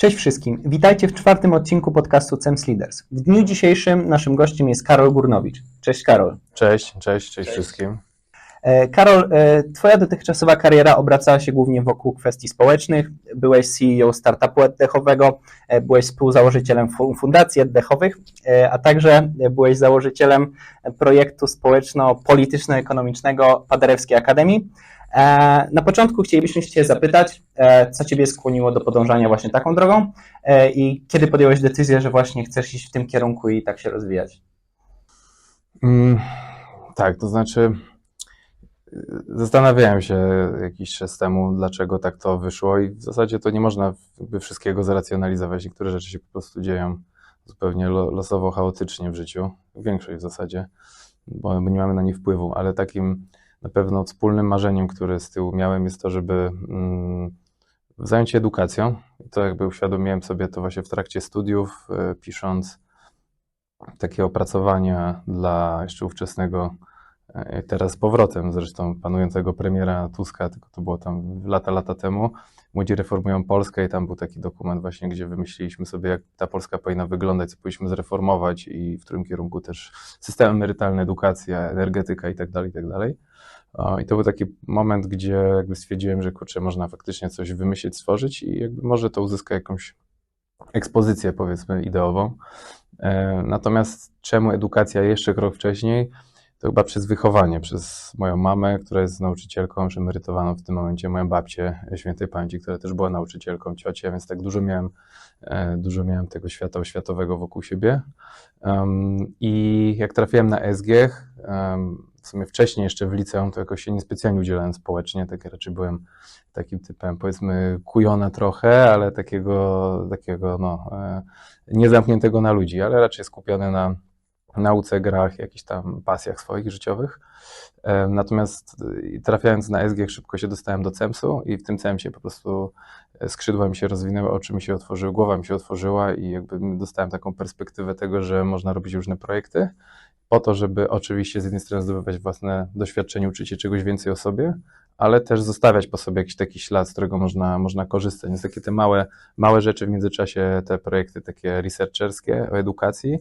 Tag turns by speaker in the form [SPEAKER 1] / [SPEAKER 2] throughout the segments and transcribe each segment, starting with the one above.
[SPEAKER 1] Cześć wszystkim, witajcie w czwartym odcinku podcastu CEMS Leaders. W dniu dzisiejszym naszym gościem jest Karol Górnowicz. Cześć Karol.
[SPEAKER 2] Cześć, cześć, cześć, wszystkim.
[SPEAKER 1] E, Karol, e, Twoja dotychczasowa kariera obracała się głównie wokół kwestii społecznych. Byłeś CEO startupu oddechowego, e, byłeś współzałożycielem fu- fundacji oddechowych, a także byłeś założycielem projektu społeczno-polityczno-ekonomicznego Paderewskiej Akademii. E, Na początku chcielibyśmy Cię zapytać, e, co Ciebie skłoniło do podążania właśnie taką drogą e, i kiedy podjąłeś decyzję, że właśnie chcesz iść w tym kierunku i tak się rozwijać?
[SPEAKER 2] Mm, tak, to znaczy zastanawiałem się jakiś czas temu, dlaczego tak to wyszło i w zasadzie to nie można jakby wszystkiego zracjonalizować. Niektóre rzeczy się po prostu dzieją zupełnie lo- losowo, chaotycznie w życiu, większość w zasadzie, bo nie mamy na nie wpływu, ale takim na pewno wspólnym marzeniem, które z tyłu miałem jest to, żeby mm, zająć się edukacją. I to jakby uświadomiłem sobie to właśnie w trakcie studiów, y, pisząc takie opracowania dla jeszcze ówczesnego, e, teraz z powrotem zresztą panującego premiera Tuska, tylko to było tam lata, lata temu. Młodzi reformują Polskę i tam był taki dokument właśnie, gdzie wymyśliliśmy sobie, jak ta Polska powinna wyglądać, co powinniśmy zreformować i w którym kierunku też system emerytalny, edukacja, energetyka i tak dalej, i tak dalej. I to był taki moment, gdzie jakby stwierdziłem, że kurczę, można faktycznie coś wymyślić, stworzyć i jakby może to uzyska jakąś ekspozycję, powiedzmy, ideową. E, Natomiast czemu edukacja jeszcze krok wcześniej? To chyba przez wychowanie, przez moją mamę, która jest nauczycielką, już emerytowaną w tym momencie, moją babcię świętej pamięci, która też była nauczycielką, ciocię, więc tak dużo miałem, e, dużo miałem tego świata oświatowego wokół siebie. I jak trafiłem na SG, w sumie wcześniej jeszcze w liceum, to jakoś się niespecjalnie udzielałem społecznie, tak raczej byłem takim typem, powiedzmy, kujona trochę, ale takiego, takiego no, e, niezamkniętego na ludzi, ale raczej skupiony na nauce, grach, jakichś tam pasjach swoich życiowych. Natomiast y, trafiając na SG szybko się dostałem do CEMS-u i w tym CEMS-ie po prostu e, skrzydła mi się rozwinęły, oczy mi się otworzyły, głowa mi się otworzyła i jakby dostałem taką perspektywę tego, że można robić różne projekty po to, żeby oczywiście z jednej strony zdobywać własne doświadczenie, uczyć się czegoś więcej o sobie, ale też zostawiać po sobie jakiś taki ślad, z którego można, można korzystać. Więc takie te małe, małe rzeczy w międzyczasie, te projekty takie researcherskie o edukacji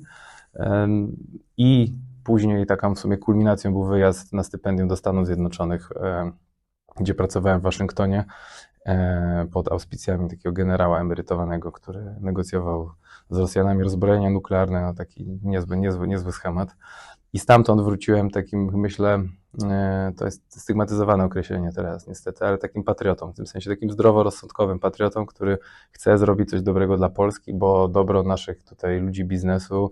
[SPEAKER 2] i później taką w sumie kulminacją był wyjazd na stypendium do Stanów Zjednoczonych, em, gdzie pracowałem w Waszyngtonie e, pod auspicjami takiego generała emerytowanego, który negocjował z Rosjanami rozbrojenia nuklearne, no taki niezły, niezły, niezły schemat. I stamtąd wróciłem takim, myślę, e, to jest stygmatyzowane określenie teraz niestety, ale takim patriotą, w tym sensie takim zdroworozsądkowym patriotą, który chce zrobić coś dobrego dla Polski, bo dobro naszych tutaj ludzi biznesu,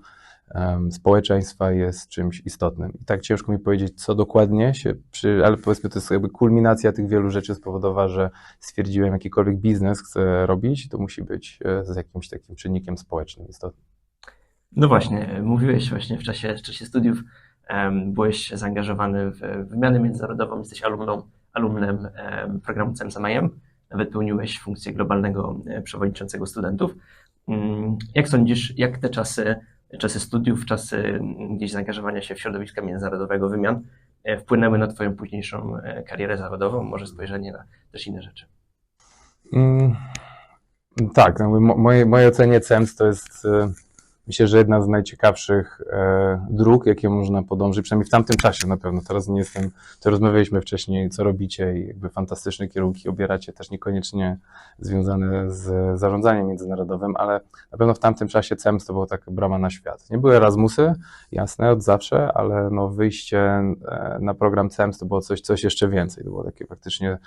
[SPEAKER 2] em, społeczeństwa jest czymś istotnym. I tak ciężko mi powiedzieć, co dokładnie się przy, ale powiedzmy, to jest jakby kulminacja tych wielu rzeczy spowodowała, że stwierdziłem, jakikolwiek biznes chcę robić, to musi być e, z jakimś takim czynnikiem społecznym istotnym.
[SPEAKER 3] No właśnie, mówiłeś właśnie w czasie, w czasie studiów, em, byłeś zaangażowany w wymianę międzynarodową, jesteś alumną, alumnem em, programu CEMSA-MIAM, nawet pełniłeś funkcję globalnego e, przewodniczącego studentów. Mm, Jak sądzisz, jak te czasy, czasy studiów, czasy mm, gdzieś zaangażowania się w środowiska międzynarodowego wymian e, wpłynęły na Twoją późniejszą e, karierę zawodową, może spojrzenie na też inne rzeczy?
[SPEAKER 2] Mm, tak, no, mo- ocenie CEMS to jest e, myślę, że jedna z najciekawszych e, dróg, jakie można podążyć, przynajmniej w tamtym czasie na pewno. Teraz nie jestem, to rozmawialiśmy wcześniej, co robicie i jakby fantastyczne kierunki obieracie, też niekoniecznie związane z zarządzaniem międzynarodowym, ale na pewno w tamtym czasie CEMS to była taka brama na świat. Nie były Erasmusy, jasne, od zawsze, ale no wyjście e, na program CEMS to było coś, coś jeszcze więcej. To było takie faktycznie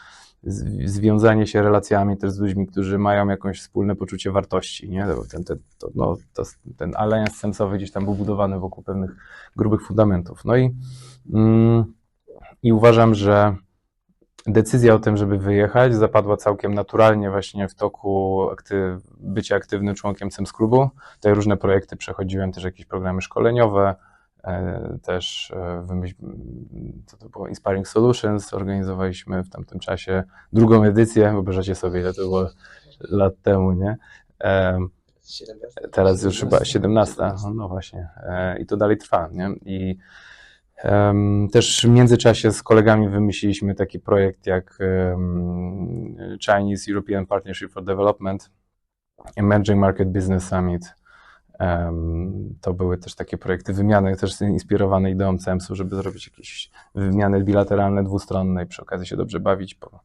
[SPEAKER 2] związanie się relacjami też z ludźmi, którzy mają jakieś wspólne poczucie wartości, nie? Ten, ten, to, no, to, ten alians sensowy gdzieś tam był budowany wokół pewnych grubych fundamentów. No i, mm, i uważam, że decyzja o tym, żeby wyjechać, zapadła całkiem naturalnie właśnie w toku akty- bycia aktywnym członkiem CEMS Klubu. Tutaj różne projekty przechodziłem, też jakieś programy szkoleniowe, e, też e, co to było, Inspiring Solutions, organizowaliśmy w tamtym czasie drugą edycję, wyobrażacie sobie, ile to było lat temu, nie? Em, Teraz już chyba 17, no, właśnie. E, I to dalej trwa, nie? I em, też w międzyczasie z kolegami wymyśliliśmy taki projekt jak em, Chinese European Partnership for Development, Emerging Market Business Summit. Em, To były też takie projekty wymiany, też inspirowane ideą CEMS-u, żeby zrobić jakieś wymiany bilateralne, dwustronne i przy okazji się dobrze bawić po,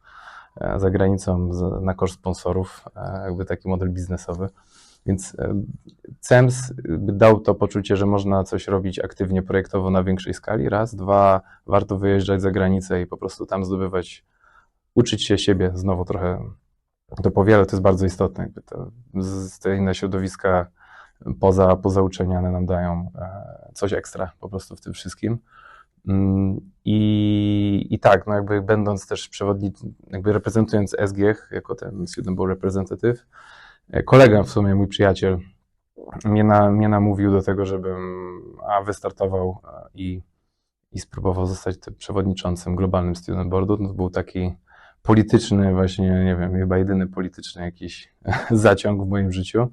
[SPEAKER 2] e, za granicą z, na koszt sponsorów, e, jakby taki model biznesowy. Więc e, CEMS dał to poczucie, że można coś robić aktywnie, projektowo na większej skali. Raz, dwa, warto wyjeżdżać za granicę i po prostu tam zdobywać, uczyć się siebie znowu trochę. To powiele to jest bardzo istotne. To, z, te inne środowiska poza, poza nam dają e, coś ekstra po prostu w tym wszystkim. Mm, I, I tak, no jakby będąc też przewodnikiem, jakby reprezentując SGH jako ten Student Board Representative, kolega w sumie, mój przyjaciel, mnie, na, mnie namówił do tego, żebym a, wystartował e, i, i spróbował zostać przewodniczącym globalnym Student Boardu. No, to był taki polityczny właśnie, nie wiem, chyba jedyny polityczny jakiś zaciąg w moim życiu,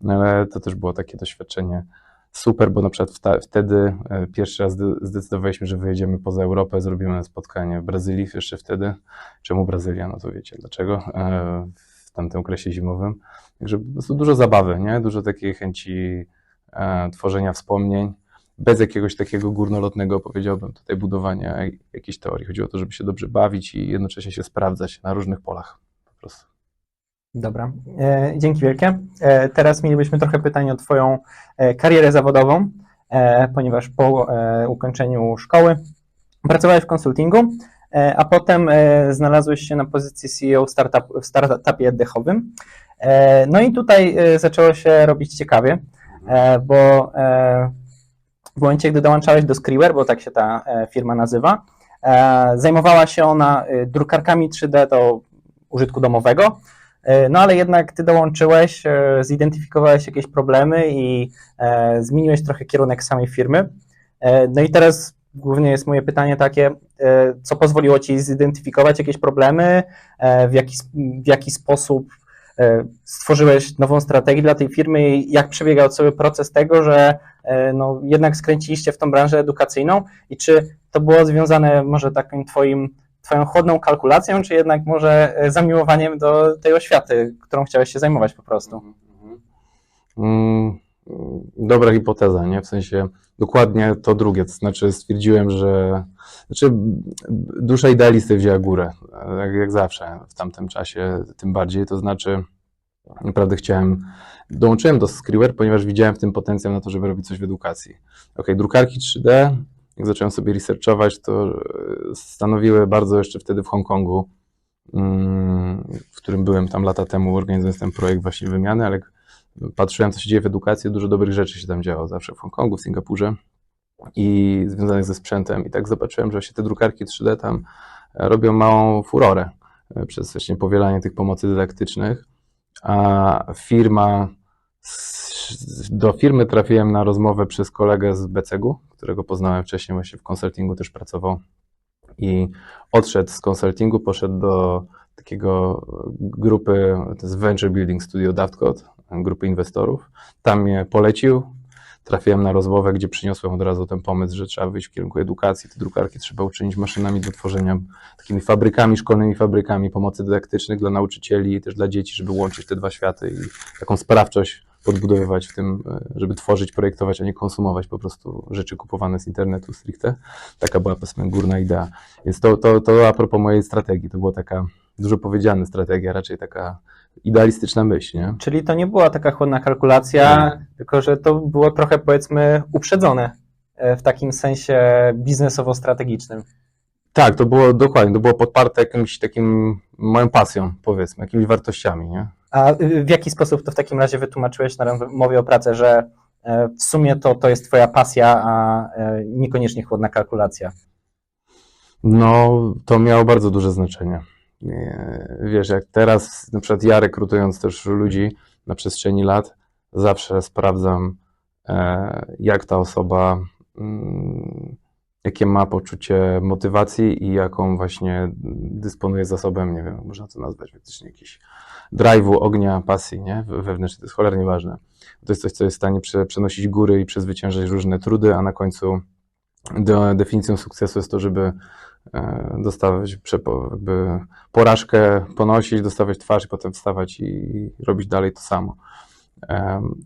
[SPEAKER 2] no, ale to też było takie doświadczenie super, bo na przykład wtedy e, pierwszy raz zde- zdecydowaliśmy, że wyjedziemy poza Europę, zrobimy spotkanie w Brazylii jeszcze wtedy. Czemu Brazylia? No to wiecie dlaczego, e, tamtym okresie zimowym. Także po prostu dużo zabawy, nie? Dużo takiej chęci e, tworzenia wspomnień, bez jakiegoś takiego górnolotnego, powiedziałbym, tutaj budowania jakiejś teorii. Chodziło o to, żeby się dobrze bawić i jednocześnie się sprawdzać na różnych polach po prostu.
[SPEAKER 1] Dobra, e, dzięki wielkie. E, teraz mielibyśmy trochę pytań o Twoją e, karierę zawodową, e, ponieważ po e, ukończeniu szkoły pracowałeś w konsultingu, e, a potem e, znalazłeś się na pozycji CEO startup, w startupie dechowym. E, no i tutaj e, zaczęło się robić ciekawie, e, bo e, w momencie, gdy dołączałeś do Skriwer, bo tak się ta e, firma nazywa, e, zajmowała się ona e, drukarkami 3D do użytku domowego. E, No ale jednak ty dołączyłeś, e, zidentyfikowałeś jakieś problemy i e, zmieniłeś trochę kierunek samej firmy. E, No i teraz głównie jest moje pytanie takie, e, co pozwoliło ci zidentyfikować jakieś problemy, e, w jaki, w jaki sposób e, stworzyłeś nową strategię dla tej firmy? I jak przebiegał cały proces tego, że no, jednak skręciliście w tą branżę edukacyjną? I czy to było związane może takim twoim twoją chłodną kalkulacją, czy jednak może zamiłowaniem do tej oświaty, którą chciałeś się zajmować po prostu?
[SPEAKER 2] Mm, dobra hipoteza, nie? W sensie dokładnie to drugie, to znaczy stwierdziłem, że znaczy dusza idealisty wzięła górę, jak, jak zawsze w tamtym czasie, tym bardziej, to znaczy naprawdę chciałem, dołączyłem do Skriwer, ponieważ widziałem w tym potencjał na to, żeby robić coś w edukacji. Ok, drukarki 3D, jak zacząłem sobie researchować, to e, stanowiły bardzo jeszcze wtedy w Hongkongu, mm, w którym byłem tam lata temu, organizując ten projekt właśnie wymiany, ale patrzyłem, co się dzieje w edukacji, dużo dobrych rzeczy się tam działo, zawsze w Hongkongu, w Singapurze i związanych ze sprzętem. I tak zobaczyłem, że się te drukarki 3D tam e, robią małą furorę e, przez właśnie powielanie tych pomocy dydaktycznych, a firma, do firmy trafiłem na rozmowę przez kolegę z BCG, którego poznałem wcześniej, właśnie w konsultingu też pracował. I odszedł z konsultingu, poszedł do takiego grupy, to jest Venture Building Studio Daftcode, grupy inwestorów. Tam mnie polecił. Trafiłem na rozmowę, gdzie przyniosłem od razu ten pomysł, że trzeba wyjść w kierunku edukacji. Te drukarki trzeba uczynić maszynami do tworzenia, takimi fabrykami, szkolnymi fabrykami pomocy dydaktycznych dla nauczycieli i też dla dzieci, żeby łączyć te dwa światy i taką sprawczość podbudowywać w tym, e, żeby tworzyć, projektować, a nie konsumować po prostu rzeczy kupowane z internetu stricte. Taka była powiedzmy górna idea. Więc to, to, to a propos mojej strategii, to była taka dużo powiedziana strategia, raczej taka idealistyczna myśl, nie?
[SPEAKER 1] Czyli to nie była taka chłodna kalkulacja, tylko że to było trochę powiedzmy uprzedzone e, w takim sensie biznesowo-strategicznym.
[SPEAKER 2] Tak, to było dokładnie, to było podparte jakimś takim moją pasją, powiedzmy, jakimiś wartościami, nie?
[SPEAKER 1] A y, w jaki sposób to w takim razie wytłumaczyłeś na rozmowie o pracę, że e, w sumie to, to jest twoja pasja, a e, niekoniecznie chłodna kalkulacja?
[SPEAKER 2] No, to miało bardzo duże znaczenie. Wiesz, jak teraz, na przykład ja rekrutując też ludzi na przestrzeni lat, zawsze sprawdzam, e, jak ta osoba, mm, jakie ma poczucie motywacji i jaką właśnie dysponuje zasobem, nie wiem, można to nazwać faktycznie jakiś drive'u, ognia, pasji, nie? We- Wewnętrznie, to jest cholernie ważne. To jest coś, co jest w stanie prze, przenosić góry i przezwyciężać różne trudy, a na końcu de, definicją sukcesu jest to, żeby e, dostawać jakby porażkę, ponosić, dostawać twarz i potem wstawać i robić dalej to samo.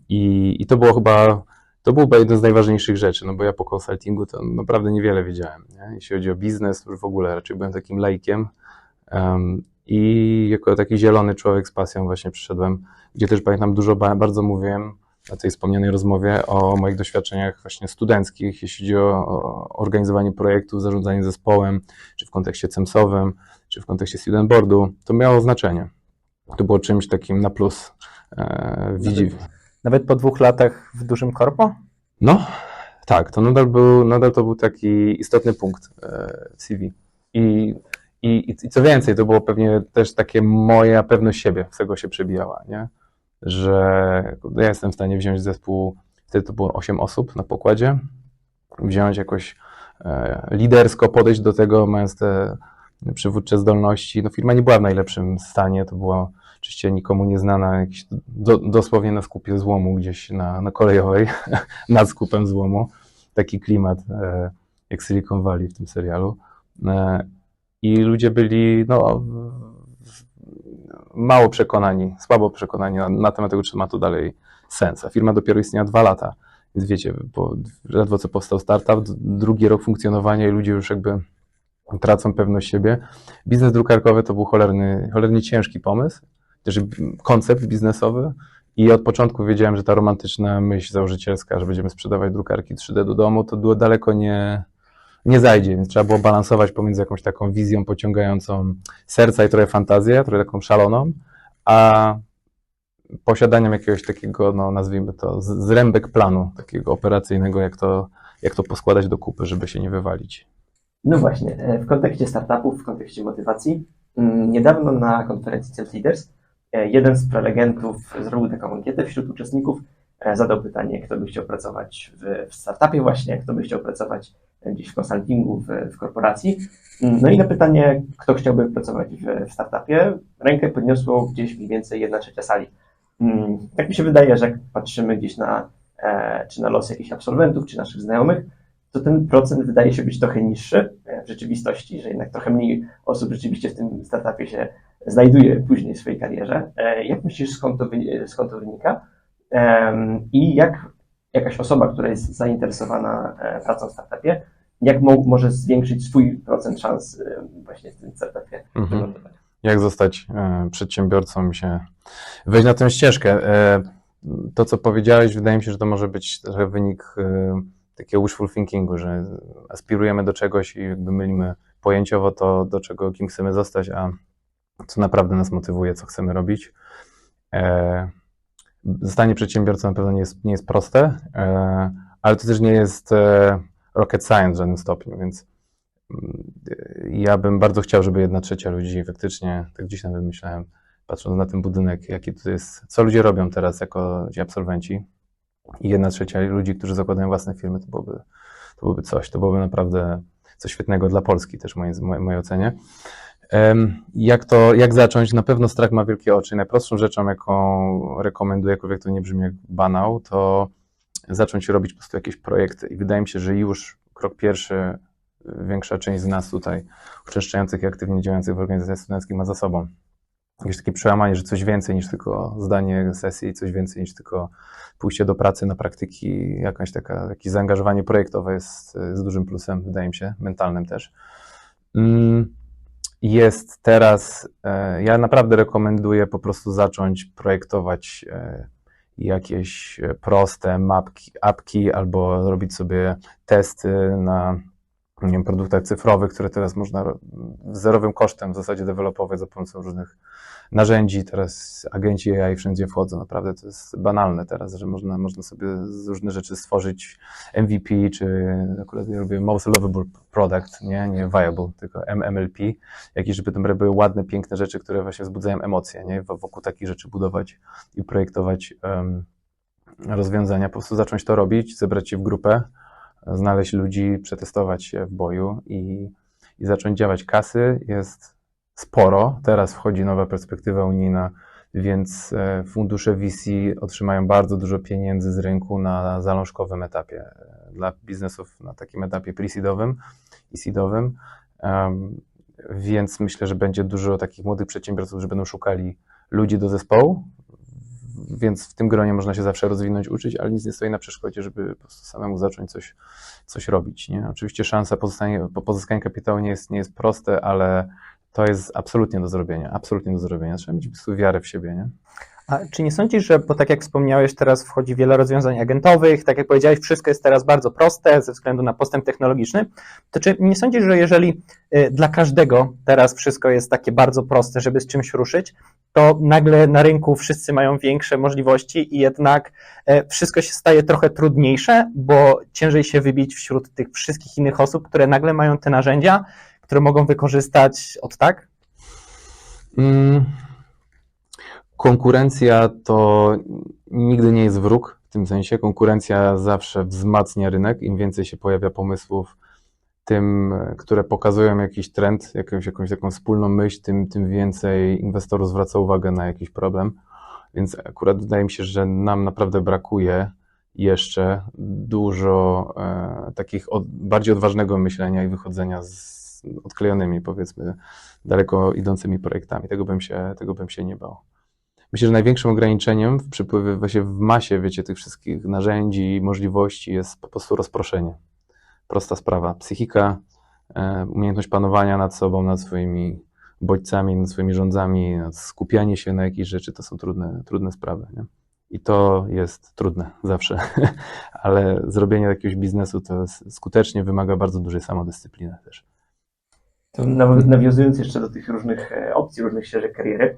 [SPEAKER 2] I, I to było chyba, to był chyba jeden z najważniejszych rzeczy, no bo ja po konsultingu to naprawdę niewiele wiedziałem, nie? jeśli chodzi o biznes, już w ogóle raczej byłem takim lejkiem Em, i jako taki zielony człowiek z pasją właśnie przyszedłem, gdzie też pamiętam dużo, ba- bardzo mówiłem na tej wspomnianej rozmowie o moich doświadczeniach właśnie studenckich, jeśli chodzi o, o organizowanie projektów, zarządzanie zespołem, czy w kontekście CEMS-owym, czy w kontekście student boardu, to miało znaczenie. To było czymś takim na plus. E, widzi,
[SPEAKER 1] Nawet po dwóch latach w dużym korpo?
[SPEAKER 2] no, tak, to nadal był, nadal to był taki istotny punkt e, CV. I, i, I co więcej, to było pewnie też takie moja pewność siebie, z tego się przebijała, nie? Że ja jestem w stanie wziąć zespół, wtedy to było 8 osób na pokładzie, wziąć jakoś e, lidersko, podejść do tego, mając te przywódcze zdolności. No firma nie była w najlepszym stanie, to była oczywiście nikomu nieznana, jakiś do, dosłownie na skupie złomu gdzieś na, na kolejowej, nad skupem złomu. Taki klimat e, jak Silicon Valley w tym serialu. E, I ludzie byli no, mało przekonani, słabo przekonani na, na temat tego, czy ma to dalej sens. A firma dopiero istniała dwa lata. Więc wiecie, po, ledwo co powstał startup, drugi rok funkcjonowania i ludzie już jakby tracą pewność siebie. Biznes drukarkowy to był cholerny, cholernie ciężki pomysł, też koncept biznesowy i od początku wiedziałem, że ta romantyczna myśl założycielska, że będziemy sprzedawać drukarki 3D do domu, to było daleko nie, nie zajdzie, więc trzeba było balansować pomiędzy jakąś taką wizją pociągającą serca i trochę fantazję, trochę taką szaloną, a posiadaniem jakiegoś takiego, no nazwijmy to, zrębek planu, takiego operacyjnego, jak to, jak to poskładać do kupy, żeby się nie wywalić.
[SPEAKER 3] No właśnie, e, w kontekście startupów, w kontekście motywacji, mm, niedawno na konferencji Celt Leaders e, jeden z prelegentów zrobił taką ankietę wśród uczestników, e, zadał pytanie, kto by chciał pracować w, startupie właśnie, kto by chciał pracować gdzieś w konsultingu, w, w korporacji. Mm, No i na pytanie, kto chciałby pracować w, w startupie, rękę podniosło gdzieś mniej więcej jedna trzecia sali. Mm, Tak mi się wydaje, że jak patrzymy gdzieś na, e, czy na los jakichś absolwentów, czy naszych znajomych, to ten procent wydaje się być trochę niższy e, w rzeczywistości, że jednak trochę mniej osób rzeczywiście w tym startupie się znajduje później w swojej karierze. E, Jak myślisz, skąd to, skąd to wynika? I jak jakaś osoba, która jest zainteresowana e, pracą w startupie, jak mo- może zwiększyć swój procent szans e, właśnie w tym startupie
[SPEAKER 2] Mhm. jak zostać e, przedsiębiorcą i się wejść na tę ścieżkę. E, to, co powiedziałeś, wydaje mi się, że to może być trochę wynik e, takiego wishful thinkingu, że aspirujemy do czegoś i jakby mylimy pojęciowo to, do czego, kim chcemy zostać, a co naprawdę nas motywuje, co chcemy robić. E, zostanie przedsiębiorcą na pewno nie jest, nie jest proste, e, ale to też nie jest e, rocket science w żadnym stopniu, więc mm, ja bym bardzo chciał, żeby jedna trzecia ludzi faktycznie, tak gdzieś nawet myślałem, patrząc na ten budynek, jaki to jest, co ludzie robią teraz jako ci absolwenci i jedna trzecia ludzi, którzy zakładają własne firmy, to byłoby, to byłoby coś, to byłoby naprawdę coś świetnego dla Polski też w mojej, mojej ocenie. Jak to, jak zacząć? Na pewno strach ma wielkie oczy. Najprostszą rzeczą, jaką rekomenduję, jakkolwiek to nie brzmi jak banał, to zacząć robić po prostu jakieś projekty. I wydaje mi się, że już krok pierwszy większa część z nas tutaj uczęszczających i aktywnie działających w organizacjach studenckich ma za sobą. Jakieś takie przełamanie, że coś więcej niż tylko zdanie sesji, coś więcej niż tylko pójście do pracy na praktyki, jakaś taka, jakieś zaangażowanie projektowe jest, jest dużym plusem, wydaje mi się, mentalnym też. Mm, Jest teraz, e, ja naprawdę rekomenduję po prostu zacząć projektować e, jakieś e, proste mapki, apki albo robić sobie testy na nie wiem, produktach cyfrowych, które teraz można ro- zerowym kosztem w zasadzie dewelopować za pomocą różnych narzędzi. Teraz agenci AI wszędzie wchodzą. Naprawdę to jest banalne teraz, że można, można sobie z różne rzeczy stworzyć MVP, czy akurat ja lubię Most Lovable Product, nie, nie Viable, tylko MMLP. Jakieś, żeby tam były ładne, piękne rzeczy, które właśnie wzbudzają emocje, nie? Wo- Wokół takich rzeczy budować i projektować em, rozwiązania. Po prostu zacząć to robić, zebrać się w grupę, znaleźć ludzi, przetestować się w boju i, i zacząć działać. Kasy jest sporo. Teraz wchodzi nowa perspektywa unijna, więc e, fundusze VC otrzymają bardzo dużo pieniędzy z rynku na zalążkowym etapie e, dla biznesów na takim etapie pre-seedowym i seedowym. Em, Więc myślę, że będzie dużo takich młodych przedsiębiorców, którzy będą szukali ludzi do zespołu. Więc w tym gronie można się zawsze rozwinąć, uczyć, ale nic nie stoi na przeszkodzie, żeby po prostu samemu zacząć coś, coś robić. Nie? Oczywiście szansa pozyskania, po pozyskania kapitału nie jest, nie jest proste, ale to jest absolutnie do zrobienia. Absolutnie do zrobienia. Trzeba mieć po prostu wiarę w siebie. Nie?
[SPEAKER 1] A czy nie sądzisz, że, bo tak jak wspomniałeś, teraz wchodzi wiele rozwiązań agentowych, tak jak powiedziałeś, wszystko jest teraz bardzo proste ze względu na postęp technologiczny, to czy nie sądzisz, że jeżeli y, dla każdego teraz wszystko jest takie bardzo proste, żeby z czymś ruszyć, to nagle na rynku wszyscy mają większe możliwości i jednak e, wszystko się staje trochę trudniejsze, bo ciężej się wybić wśród tych wszystkich innych osób, które nagle mają te narzędzia, które mogą wykorzystać od tak?
[SPEAKER 2] Mm. Konkurencja to nigdy nie jest wróg w tym sensie. Konkurencja zawsze wzmacnia rynek. Im więcej się pojawia pomysłów, tym, które pokazują jakiś trend, jakąś, jakąś taką wspólną myśl, tym, tym więcej inwestorów zwraca uwagę na jakiś problem. Więc akurat wydaje mi się, że nam naprawdę brakuje jeszcze dużo e, takich od, bardziej odważnego myślenia i wychodzenia z odklejonymi, powiedzmy, daleko idącymi projektami. Tego bym się, tego bym się nie bał. Myślę, że największym ograniczeniem w właśnie w masie, wiecie, tych wszystkich narzędzi i możliwości jest po prostu rozproszenie. Prosta sprawa. Psychika, e, umiejętność panowania nad sobą, nad swoimi bodźcami, nad swoimi rządzami, nad skupianie się na jakiejś rzeczy, to są trudne, trudne sprawy. Nie? I to jest trudne zawsze, ale zrobienie jakiegoś biznesu to skutecznie wymaga bardzo dużej samodyscypliny też.
[SPEAKER 3] To naw- nawiązując jeszcze do tych różnych e, opcji, różnych ścieżek kariery,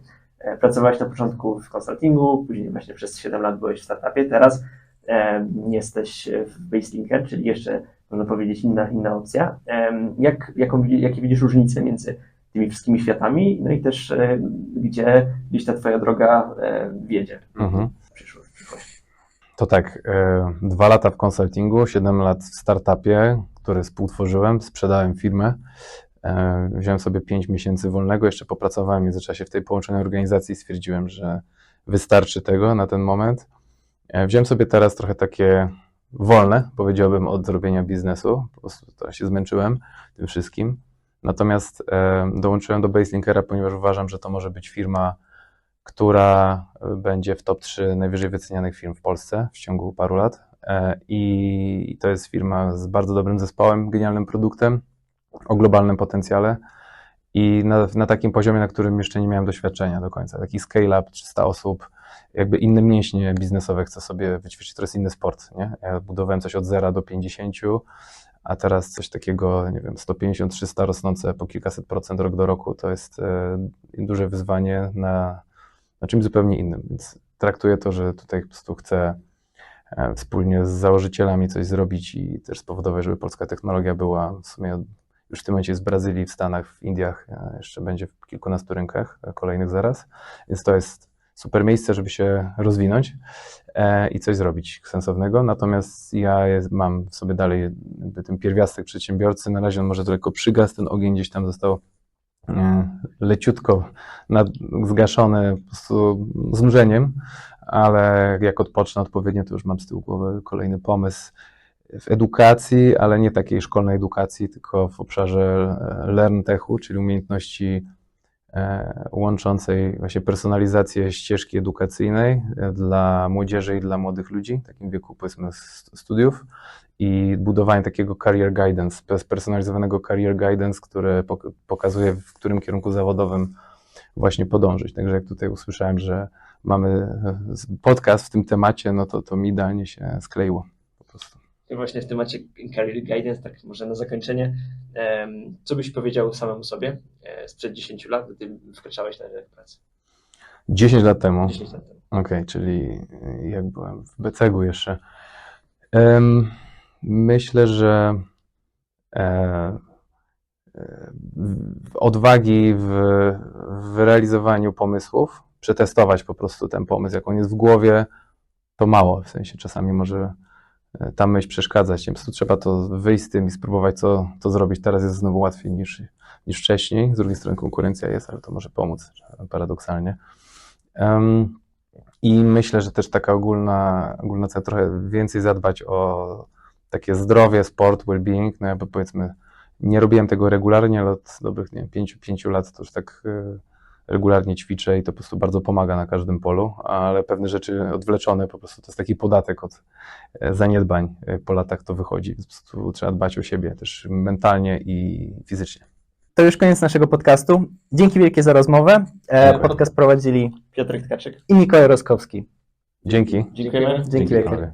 [SPEAKER 3] pracowałeś na początku w konsultingu, później właśnie przez 7 lat byłeś w startupie, teraz e, jesteś w Baselinker, czyli jeszcze można powiedzieć inna, inna opcja. E, jak, jaką, jakie widzisz różnice między tymi wszystkimi światami, no i też e, gdzie gdzieś ta twoja droga e, wiedzie
[SPEAKER 2] Mhm.
[SPEAKER 3] w przyszłość?
[SPEAKER 2] To tak, e, dwa lata w konsultingu, siedem lat w startupie, który współtworzyłem, sprzedałem firmę. E, wziąłem sobie pięć miesięcy wolnego, jeszcze popracowałem w międzyczasie w tej połączonej organizacji i stwierdziłem, że wystarczy tego na ten moment. E, wziąłem sobie teraz trochę takie wolne, powiedziałbym, od zrobienia biznesu. Po prostu się zmęczyłem tym wszystkim. Natomiast e, dołączyłem do Baselinkera, ponieważ uważam, że to może być firma, która będzie w top 3 najwyżej wycenianych firm w Polsce w ciągu paru lat. I to jest firma z bardzo dobrym zespołem, genialnym produktem, o globalnym potencjale i na, na takim poziomie, na którym jeszcze nie miałem doświadczenia do końca. Taki scale-up, 300 osób, jakby inne mięśnie biznesowe chcę sobie wyćwiczyć. To jest inny sport, nie? Ja budowałem coś od 0 do 50, a teraz coś takiego, nie wiem, 150-300 rosnące po kilkaset procent rok do roku, to jest e, duże wyzwanie na, na czymś zupełnie innym. Więc traktuję to, że tutaj po prostu chcę e, wspólnie z założycielami coś zrobić i też spowodować, żeby polska technologia była w sumie już w tym momencie jest w Brazylii, w Stanach, w Indiach, e, jeszcze będzie w kilkunastu rynkach e, kolejnych zaraz, więc to jest super miejsce, żeby się rozwinąć e, i coś zrobić sensownego. Natomiast ja mam sobie dalej ten pierwiastek przedsiębiorcy. Na razie on może tylko przygasł, ten ogień gdzieś tam został leciutko nad, zgaszony po prostu znużeniem, ale jak odpocznę odpowiednio, to już mam z tyłu głowy kolejny pomysł w edukacji, ale nie takiej szkolnej edukacji, tylko w obszarze e, LearnTechu, czyli umiejętności e, łączącej właśnie personalizację ścieżki edukacyjnej e, dla młodzieży i dla młodych ludzi, w takim wieku powiedzmy st- studiów i budowanie takiego career guidance, spersonalizowanego career guidance, które pok- pokazuje, w którym kierunku zawodowym właśnie podążyć. Także jak tutaj usłyszałem, że mamy podcast w tym temacie, no to to mi idealnie się skleiło po prostu.
[SPEAKER 3] Właśnie w temacie Career Guidance, tak może na zakończenie, co byś powiedział samemu sobie e, sprzed 10 lat, gdy wkraczałeś na rynek pracy?
[SPEAKER 2] 10 lat temu.
[SPEAKER 3] 10 lat temu.
[SPEAKER 2] Okej, czyli y, jak byłem w Becegu jeszcze. Myślę, że e, e, odwagi w, w realizowaniu pomysłów, przetestować po prostu ten pomysł, jak on jest w głowie, to mało. W sensie czasami może e, ta myśl przeszkadzać. Po prostu trzeba to wyjść z tym i spróbować co, to zrobić. Teraz jest znowu łatwiej niż, niż wcześniej. Z drugiej strony konkurencja jest, ale to może pomóc paradoksalnie. Em, i myślę, że też taka ogólna, ogólna cena, trochę więcej zadbać o takie zdrowie, sport, well-being, no ja bo powiedzmy, nie robiłem tego regularnie, ale od dobrych, nie wiem, pięciu, pięciu lat to już tak y, regularnie ćwiczę i to po prostu bardzo pomaga na każdym polu, ale pewne rzeczy odwleczone po prostu to jest taki podatek od e, zaniedbań. E, Po latach to wychodzi, więc po prostu trzeba dbać o siebie też mentalnie i fizycznie.
[SPEAKER 1] To już koniec naszego podcastu. Dzięki wielkie za rozmowę. E,
[SPEAKER 2] Dziękuję.
[SPEAKER 1] podcast prowadzili
[SPEAKER 3] Piotr Tkaczyk.
[SPEAKER 1] i Mikołaj Roskowski.
[SPEAKER 2] Dzięki.
[SPEAKER 3] Dziękujemy.
[SPEAKER 1] Dzięki wielkie.
[SPEAKER 2] panowie.